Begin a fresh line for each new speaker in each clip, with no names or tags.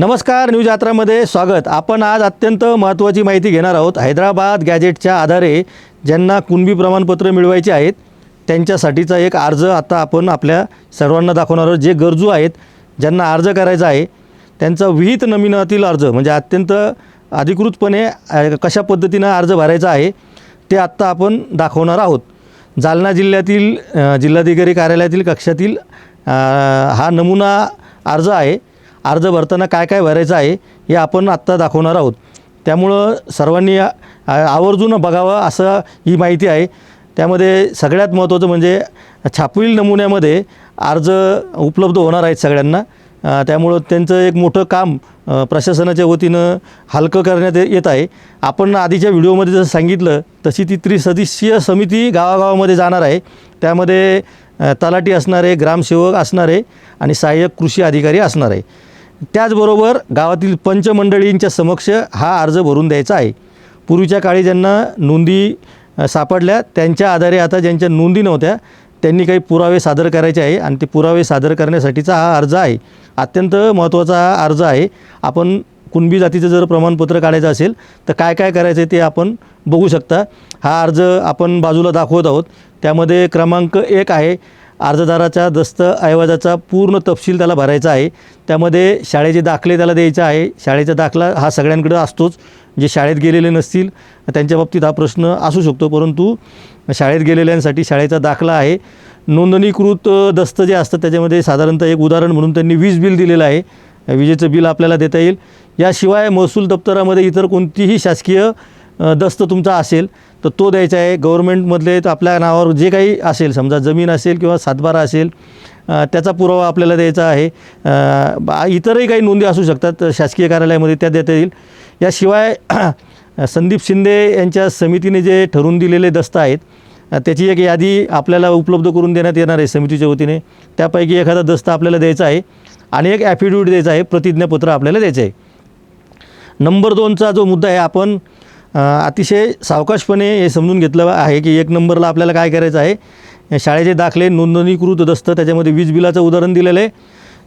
नमस्कार न्यूज यात्रामध्ये स्वागत. आपण आज अत्यंत महत्त्वाची माहिती घेणार आहोत. हैदराबाद गॅजेटच्या आधारे ज्यांना कुणबी प्रमाणपत्र मिळवायचे आहेत त्यांच्यासाठीचा एक अर्ज आता आपण आपल्या सर्वांना दाखवणार आहोत. जे गरजू आहेत ज्यांना अर्ज करायचा आहे त्यांचा विहित नमिनातील अर्ज म्हणजे अत्यंत अधिकृतपणे कशा पद्धतीनं अर्ज भरायचा आहे ते आत्ता आपण दाखवणार आहोत. जालना जिल्ह्यातील जिल्हाधिकारी कार्यालयातील कक्षातील हा नमुना अर्ज आहे. अर्ज भरताना काय काय भरायचं आहे हे आपण आत्ता दाखवणार आहोत. त्यामुळं सर्वांनी आवर्जून बघावं असं ही माहिती आहे. त्यामध्ये सगळ्यात महत्त्वाचं म्हणजे छापील नमुन्यामध्ये अर्ज उपलब्ध होणार आहेत सगळ्यांना. त्यामुळं त्यांचं एक मोठं काम प्रशासनाच्या वतीनं हलकं करण्यात येत आहे. आपण आधीच्या व्हिडिओमध्ये जसं सांगितलं तशी ती त्रिसदस्यीय समिती गावागावामध्ये जाणार आहे. त्यामध्ये तलाठी असणार आहे ग्रामसेवक असणार आहे आणि सहाय्यक कृषी अधिकारी असणार आहे. त्याचबरोबर गावातील पंचमंडळींच्या समक्ष हा अर्ज भरून द्यायचा आहे. पूर्वीच्या काळी ज्यांना नोंदी सापडल्या त्यांच्या आधारे आता ज्यांच्या नोंदी नव्हत्या त्यांनी काही पुरावे सादर करायचे आहे आणि ते पुरावे सादर करण्यासाठीचा हा अर्ज आहे. अत्यंत महत्त्वाचा हा अर्ज आहे. आपण कुणबी जातीचं जर प्रमाणपत्र काढायचं असेल तर काय काय करायचं आहे ते आपण बघू शकता. हा अर्ज आपण बाजूला दाखवत आहोत. त्यामध्ये क्रमांक एक आहे. अर्जदाराच्या दस्तऐवजाचा पूर्ण तपशील त्याला भरायचा आहे. त्यामध्ये शाळेचे दाखले त्याला द्यायचा आहे. शाळेचा दाखला हा सगळ्यांकडे असतोच. जे शाळेत गेलेले नसतील त्यांच्या बाबतीत हा प्रश्न असू शकतो. परंतु शाळेत गेलेल्यांसाठी शाळेचा दाखला आहे. नोंदणीकृत दस्त जे असतं त्याच्यामध्ये साधारणतः एक उदाहरण म्हणून त्यांनी वीज बिल दिलेलं आहे. विजेचं बिल आपल्याला देता येईल. याशिवाय महसूल दप्तरामध्ये इतर कोणतीही शासकीय दस्त तुमचा असेल तर तो द्यायचा आहे. गव्हर्मेंटमधले तर आपल्या नावावर जे काही असेल समजा जमीन असेल किंवा सातबारा असेल त्याचा पुरावा आपल्याला द्यायचा आहे. बा- इतरही काही नोंदी असू शकतात शासकीय कार्यालयामध्ये त्या देता येईल. याशिवाय संदीप शिंदे यांच्या समितीने जे ठरवून दिलेले दस्त आहेत त्याची एक यादी आपल्याला उपलब्ध करून देण्यात येणार आहे समितीच्या वतीने. त्यापैकी एखादा दस्त आपल्याला द्यायचा आहे आणि एक ॲफिडेविट द्यायचा आहे प्रतिज्ञापत्र आपल्याला द्यायचं आहे. नंबर दोनचा जो मुद्दा आहे आपण अतिशय सावकाशपणे हे समजून घेतलं आहे की एक नंबरला आपल्याला काय करायचं आहे? शाळेचे दाखले नोंदणीकृत दस्त त्याच्यामध्ये वीज बिलाचं उदाहरण दिलेलं आहे.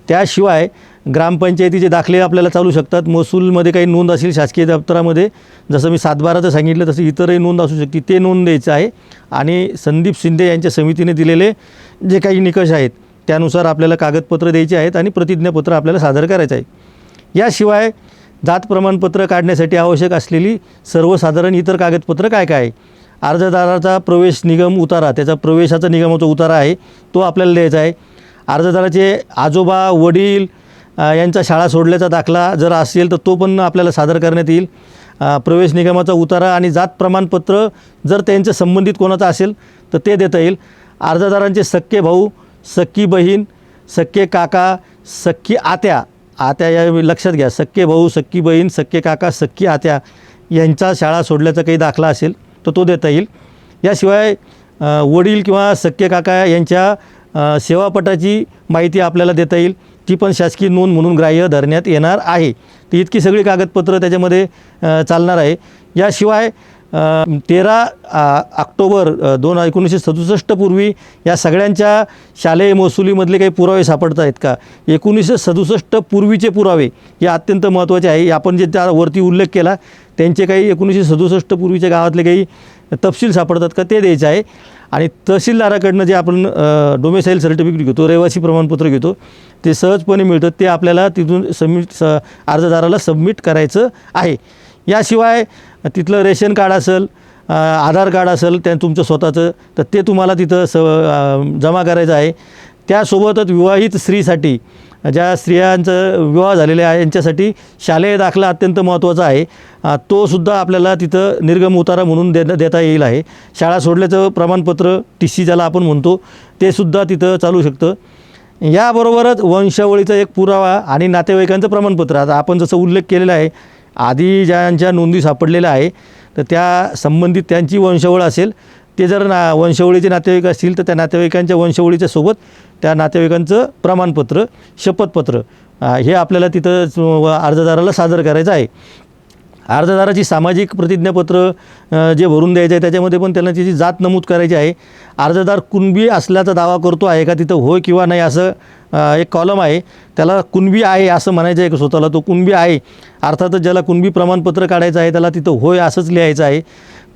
त्याशिवाय ग्रामपंचायतीचे दाखले आपल्याला चालू शकतात. महसूलमध्ये काही नोंद असेल शासकीय दप्तरामध्ये जसं मी सातबाराचं सांगितलं तसं इतरही नोंद असू शकते ते नोंद द्यायचं आहे. आणि संदीप शिंदे यांच्या समितीने दिलेले जे काही निकष आहेत त्यानुसार आपल्याला कागदपत्र द्यायचे आहेत आणि प्रतिज्ञापत्र आपल्याला सादर करायचं आहे. याशिवाय जात प्रमाणपत्र काढण्यासाठी आवश्यक असलेली सर्वसाधारण इतर कागदपत्र काय काय? आहे अर्जदाराचा प्रवेश निगम उतारा त्याचा प्रवेशाचा निगमाचा उतारा आहे तो आपल्याला द्यायचा आहे. अर्जदाराचे आजोबा वडील यांचा शाळा सोडल्याचा दाखला जर असेल तर तो पण आपल्याला सादर करण्यात येईल. प्रवेश निगमाचा उतारा आणि जात प्रमाणपत्र जर त्यांचं संबंधित कोणाचं असेल तर ते देता येईल. अर्जदारांचे सक्के भाऊ सक्की बहीण सक्के काका सक्की आत्या आत्या या लक्षात घ्या. सक्के भाऊ सक्की बहीण सक्के काका सक्की आत्या यांचा शाळा सोडल्याचा काही दाखला असेल तर तो देता येईल. याशिवाय वडील किंवा सक्के काका यांच्या सेवापटाची माहिती आपल्याला देता येईल. ती पण शासकीय नोंद म्हणून ग्राह्य धरण्यात येणार आहे. ती इतकी सगळी कागदपत्रं त्याच्यामध्ये चालणार आहे. याशिवाय तेरा ऑक्टोबर दोन एकोणीसशे सदुसष्ट पूर्वी या सगळ्यांच्या शालेय महसुलीमधले काही पुरावे सापडत आहेत का? एकोणीसशे सदुसष्ट पूर्वीचे पुरावे हे अत्यंत महत्त्वाचे आहे. आपण जे त्यावरती उल्लेख केला त्यांचे काही एकोणीसशे सदुसष्ट पूर्वीच्या गावातले काही तपशील सापडतात का ते द्यायचं आहे. आणि तहसीलदाराकडनं जे आपण डोमेसाईल सर्टिफिकेट घेतो रहिवासी प्रमाणपत्र घेतो ते सहजपणे मिळतं. ते आपल्याला तिथून सबमिट स अर्जदाराला सबमिट करायचं आहे. याशिवाय तिथलं रेशन कार्ड असेल आधार कार्ड असेल त्या तुमचं स्वतःचं तर ते तुम्हाला तिथं स जमा करायचं आहे. त्यासोबतच विवाहित स्त्रीसाठी ज्या स्त्रियांचं विवाह झालेले आहे यांच्यासाठी शालेय दाखला अत्यंत महत्त्वाचा आहे. तोसुद्धा तो सुद्धा आपल्याला तिथं निर्गम उतारा म्हणून दे देता येईल आहे. शाळा सोडल्याचं प्रमाणपत्र टी सी ज्याला आपण म्हणतो ते सुद्धा तिथं चालू शकतं. याबरोबरच वंशावळीचा एक पुरावा आणि नातेवाईकांचं प्रमाणपत्र. आता आपण जसं उल्लेख केलेला आहे आधी ज्यांच्या नोंदी सापडलेल्या आहे तर त्या संबंधित त्यांची वंशावळ असेल. ते जर ना वंशावळीचे नातेवाईक असतील तर त्या नातेवाईकांच्या वंशावळीच्या सोबत त्या नातेवाईकांचं प्रमाणपत्र शपथपत्र हे आपल्याला तिथं अर्जदाराला सादर करायचं आहे. अर्जदाराची सामाजिक प्रतिज्ञापत्र जे भरून द्यायचं आहे त्याच्यामध्ये पण त्यांना त्याची जात नमूद करायची आहे. अर्जदार कुणबी असल्याचा दावा करतो आहे का तिथं होय किंवा नाही असं एक कॉलम आहे. त्याला कुणबी आहे असं म्हणायचं आहे स्वतःला. तो कुणबी आहे. अर्थातच ज्याला कुणबी प्रमाणपत्र काढायचं आहे त्याला तिथं होय असंच लिहायचं आहे.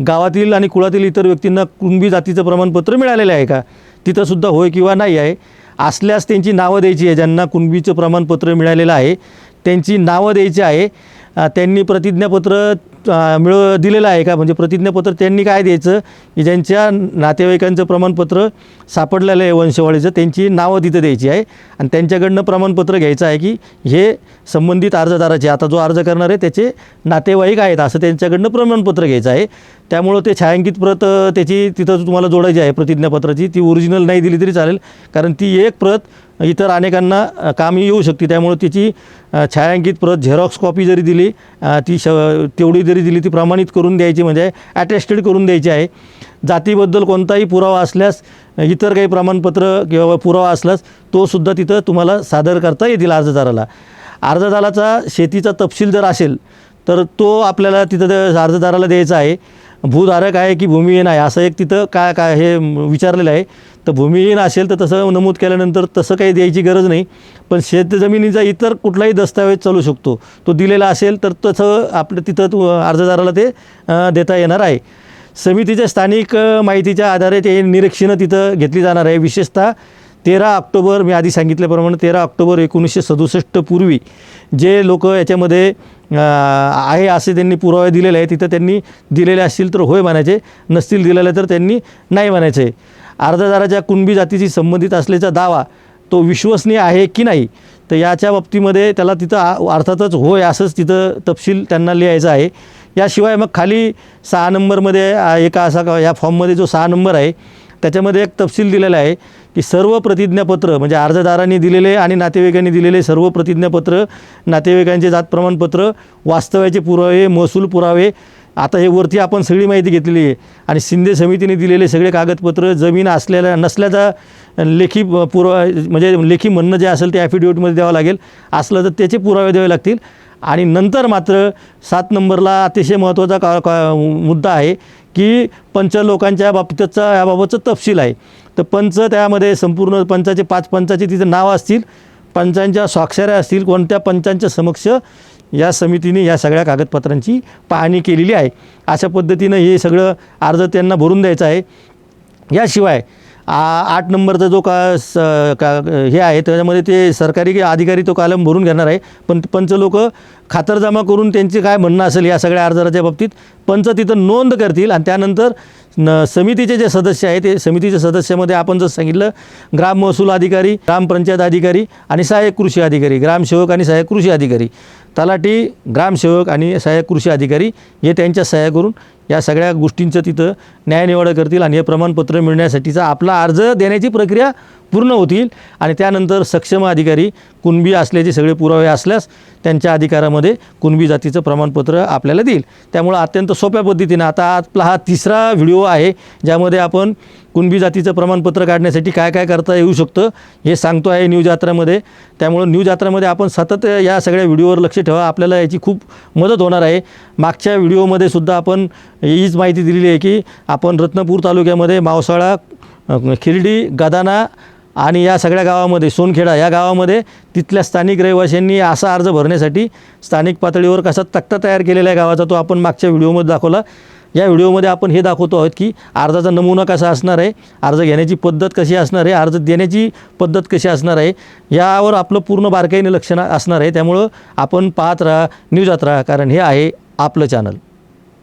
गावातील आणि कुळातील इतर व्यक्तींना कुणबी जातीचं प्रमाणपत्र मिळालेलं आहे का? तिथंसुद्धा होय किंवा नाही आहे. असल्यास त्यांची नावं द्यायची आहे. ज्यांना कुणबीचं प्रमाणपत्र मिळालेलं आहे त्यांची नावं द्यायची आहे. त्यांनी प्रतिज्ञापत्र मिळ दिलेलं आहे का? म्हणजे प्रतिज्ञापत्र त्यांनी काय द्यायचं? की ज्यांच्या नातेवाईकांचं प्रमाणपत्र सापडलेलं आहे वंशवाळीचं त्यांची नावं तिथं द्यायची आहे. आणि त्यांच्याकडनं प्रमाणपत्र घ्यायचं आहे की हे संबंधित अर्जदाराचे आता जो अर्ज करणार आहे त्याचे नातेवाईक आहेत असं त्यांच्याकडनं प्रमाणपत्र घ्यायचं आहे. त्यामुळं ते छायांकित प्रत त्याची तिथं तुम्हाला जोडायची आहे प्रतिज्ञापत्राची. ती ओरिजिनल नाही दिली तरी चालेल. कारण ती एक प्रत इतर अनेकांना कामी येऊ शकते. त्यामुळं तिची छायांकित प्रत झेरॉक्स कॉपी जरी दिली ती श तेवढी जरी दिली ती प्रमाणित करून द्यायची म्हणजे ॲटेस्टेड करून द्यायची आहे. जातीबद्दल कोणताही पुरावा असल्यास इतर काही प्रमाणपत्र किंवा पुरावा असल्यास तो सुद्धा तिथं तुम्हाला सादर करता येतील अर्जदाराला. अर्जदाराचा शेतीचा तपशील जर असेल तर तो आपल्याला तिथं अर्जदाराला द्यायचा आहे. भूधारक आहे की भूमिहीन आहे असं एक तिथं काय काय हे विचारलेलं आहे. तर भूमिहीन असेल तर तसं नमूद केल्यानंतर तसं काही द्यायची गरज नाही. पण शेतजमिनीचा इतर कुठलाही दस्तावेज चालू शकतो. तो दिलेला असेल तर तसं आपलं तिथं अर्जदाराला ते देता येणार आहे. समितीच्या स्थानिक माहितीच्या आधारे ते निरीक्षणं तिथं घेतली जाणार आहे. विशेषतः तेरा ऑक्टोबर मी आधी सांगितल्याप्रमाणे तेरा ऑक्टोबर एकोणीसशे सदुसष्ट पूर्वी जे लोक याच्यामध्ये आहे असे त्यांनी पुरावे दिलेले आहे तिथं त्यांनी दिलेले असतील तर होय म्हणायचे. नसतील दिलेले तर त्यांनी नाही म्हणायचे. अर्जदाराच्या कुणबी जातीशी संबंधित असल्याचा दावा तो विश्वसनीय आहे की नाही तर याच्या बाबतीमध्ये त्याला तिथं अर्थातच होय असंच तिथं तपशील त्यांना लिहायचा आहे. याशिवाय मग खाली सहा नंबरमध्ये एका असा या फॉर्ममध्ये जो सहा नंबर आहे त्याच्यामध्ये एक तपशील दिलेला आहे की सर्व प्रतिज्ञापत्र म्हणजे अर्जदारांनी दिलेले आणि नातेवाईकांनी दिलेले सर्व प्रतिज्ञापत्र नातेवाईकांचे जात प्रमाणपत्र वास्तव्याचे पुरावे महसूल पुरावे आता हे वरती आपण सगळी माहिती घेतलेली आहे. आणि शिंदे समितीने दिलेले सगळे कागदपत्र जमीन असलेल्या नसल्याचा लेखी पुरावा म्हणजे लेखी म्हणणं जे असेल ते ॲफिडेविटमध्ये द्यावं लागेल. असलं तर त्याचे पुरावे द्यावे लागतील. आणि नंतर मात्र सात नंबरला अतिशय महत्त्वाचा का का मुद्दा आहे की पंच लोकांच्या बाबतीतचा याबाबतचं तपशील आहे. तर पंच त्यामध्ये संपूर्ण पंचाचे पाच पंचाचे तिथं नाव असतील पंचांच्या स्वाक्षऱ्या असतील कोणत्या पंचांच्या समक्ष या समितीने या सगळ्या कागदपत्रांची पाहणी केलेली आहे. अशा पद्धतीनं हे सगळं अर्ज त्यांना भरून द्यायचं आहे. याशिवाय आ आठ नंबरचा जो का स का हे आहे त्याच्यामध्ये ते सरकारी अधिकारी तो कालम भरून घेणार आहे. पण पंच लोक खातरजमा करून त्यांचे काय म्हणणं असेल या सगळ्या अर्जाच्या बाबतीत? पंच तिथं नोंद करतील आणि त्यानंतर न समितीचे जे सदस्य आहे ते समितीच्या सदस्यामध्ये आपण जसं सांगितलं ग्राम महसूल अधिकारी ग्रामपंचायत अधिकारी आणि सहाय्यक कृषी अधिकारी ग्रामसेवक आणि सहाय्यक कृषी अधिकारी. तलाठी ग्रामसेवक आणि सहाय्यक कृषी अधिकारी हे त्यांच्या सहाय्य करून या सगळ्या गोष्टींचं तिथं न्यायनिवाडा करतील आणि हे प्रमाणपत्र मिळण्यासाठीचा आपला अर्ज देण्याची प्रक्रिया पूर्ण होतील आणि त्यानंतर सक्षम अधिकारी कुणबी असल्याचे सगळे पुरावे असल्यास त्यांच्या अधिकारामध्ये कुणबी जातीचं प्रमाणपत्र आपल्याला देईल. त्यामुळं अत्यंत सोप्या पद्धतीनं आता आपला हा तिसरा व्हिडिओ आहे ज्यामध्ये आपण कुणबी जातीचं प्रमाणपत्र काढण्यासाठी काय काय करता येऊ शकतं हे सांगतो आहे न्यूज यात्रामध्ये. त्यामुळं न्यूज यात्रामध्ये आपण सतत या सगळ्या व्हिडिओवर लक्ष ठेवा आपल्याला याची खूप मदत होणार आहे. मागच्या व्हिडिओमध्ये सुद्धा आपण हीच माहिती दिलेली आहे की आपण रत्नपूर तालुक्यामध्ये मावसाळा खिरडी गदाना आणि या सगळ्या गावामध्ये सोनखेडा या गावामध्ये तिथल्या स्थानिक रहिवाशांनी असा अर्ज भरण्यासाठी स्थानिक पातळीवर कसा तक्ता तयार केलेला आहे गावाचा तो आपण मागच्या व्हिडिओमध्ये दाखवला. या व्हिडिओमध्ये आपण हे दाखवतो आहोत की अर्जाचा नमुना कसा असणार आहे अर्ज घेण्याची पद्धत कशी असणार आहे अर्ज देण्याची पद्धत कशी असणार आहे यावर आपलं पूर्ण बारकाईने लक्ष असणार आहे. त्यामुळं आपण पाहत राहा न्यूज राहा कारण हे आहे आपलं चॅनल.